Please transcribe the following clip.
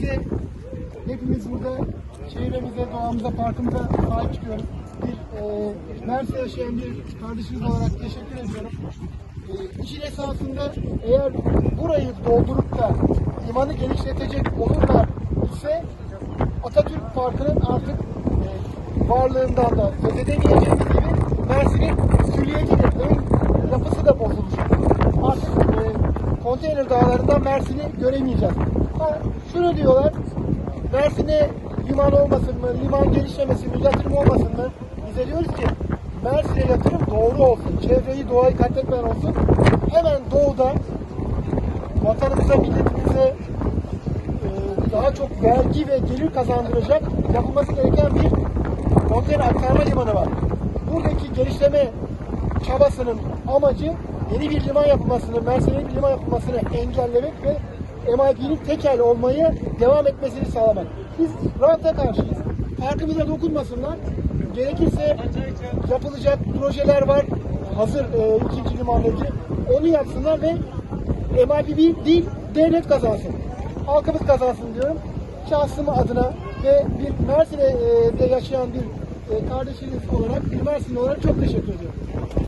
birlikte hepimiz burada çevremize, doğamıza, parkımıza sahip çıkıyoruz. Bir e, Mersin'de yaşayan bir kardeşimiz olarak teşekkür ediyorum. E, işin esasında eğer burayı doldurup da limanı genişletecek olurlar ise Atatürk Parkı'nın artık e, varlığından da söz edemeyeceğimiz gibi Mersin'in külliyeti de, yapısı da bozulmuş. Artık e, konteyner dağlarından Mersin'i göremeyeceğiz. Ha, şunu diyorlar, Mersin'e liman olmasın mı, liman genişlemesin mi, yatırım olmasın mı? Bize diyoruz ki Mersin'e yatırım doğru olsun, çevreyi, doğayı katletmeyen olsun. Hemen doğuda vatanımıza, milletimize e, daha çok vergi ve gelir kazandıracak yapılması gereken bir konteyner aktarma limanı var. Buradaki geliştirme çabasının amacı yeni bir liman yapılmasını, Mersin'e bir liman yapılmasını engellemek ve MIP'nin tekel olmayı devam etmesini sağlamak. Biz ranta karşıyız. Parkımıza dokunmasınlar. Gerekirse yapılacak projeler var. Hazır e, ikinci limanla ilgili. Onu yapsınlar ve MIP değil, devlet kazansın. Halkımız kazansın diyorum. Şahsım adına ve bir Mersin'de yaşayan bir e, kardeşiniz olarak, bir Mersinli olarak çok teşekkür ediyorum.